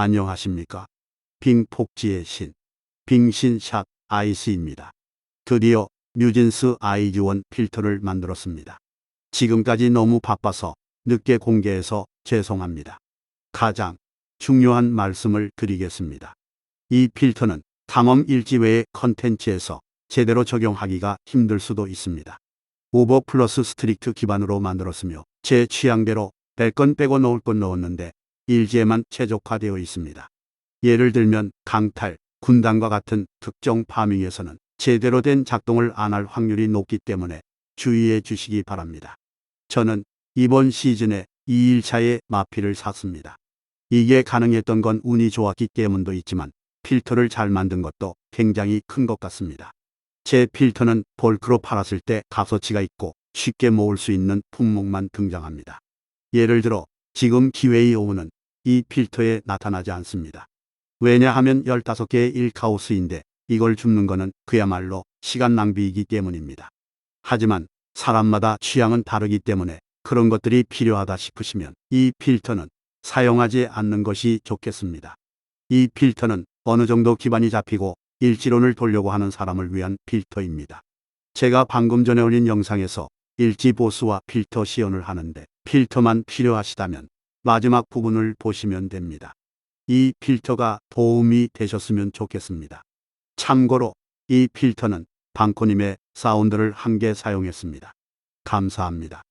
안녕하십니까. 빙폭지의 신, 빙신샷 아이스입니다. 드디어 뉴진스 아이즈원 필터를 만들었습니다. 지금까지 너무 바빠서 늦게 공개해서 죄송합니다. 가장 중요한 말씀을 드리겠습니다. 이 필터는 탐험 일지 외의 컨텐츠에서 제대로 적용하기가 힘들 수도 있습니다. 오버 플러스 스트릭트 기반으로 만들었으며 제 취향대로 뺄 건 빼고 넣을 건 넣었는데 일지에만 최적화되어 있습니다. 예를 들면 강탈, 군단과 같은 특정 파밍에서는 제대로 된 작동을 안 할 확률이 높기 때문에 주의해 주시기 바랍니다. 저는 이번 시즌에 2일차에 마피를 샀습니다. 이게 가능했던 건 운이 좋았기 때문도 있지만 필터를 잘 만든 것도 굉장히 큰 것 같습니다. 제 필터는 볼크로 팔았을 때 값어치가 있고 쉽게 모을 수 있는 품목만 등장합니다. 예를 들어 지금 기회의 오후는 이 필터에 나타나지 않습니다. 왜냐하면 15개의 1카우스인데 이걸 줍는 거는 그야말로 시간 낭비이기 때문입니다. 하지만 사람마다 취향은 다르기 때문에 그런 것들이 필요하다 싶으시면 이 필터는 사용하지 않는 것이 좋겠습니다. 이 필터는 어느 정도 기반이 잡히고 일지론을 돌려고 하는 사람을 위한 필터입니다. 제가 방금 전에 올린 영상에서 일지 보스와 필터 시연을 하는데 필터만 필요하시다면 마지막 부분을 보시면 됩니다. 이 필터가 도움이 되셨으면 좋겠습니다. 참고로 이 필터는 방코님의 사운드를 한 개 사용했습니다. 감사합니다.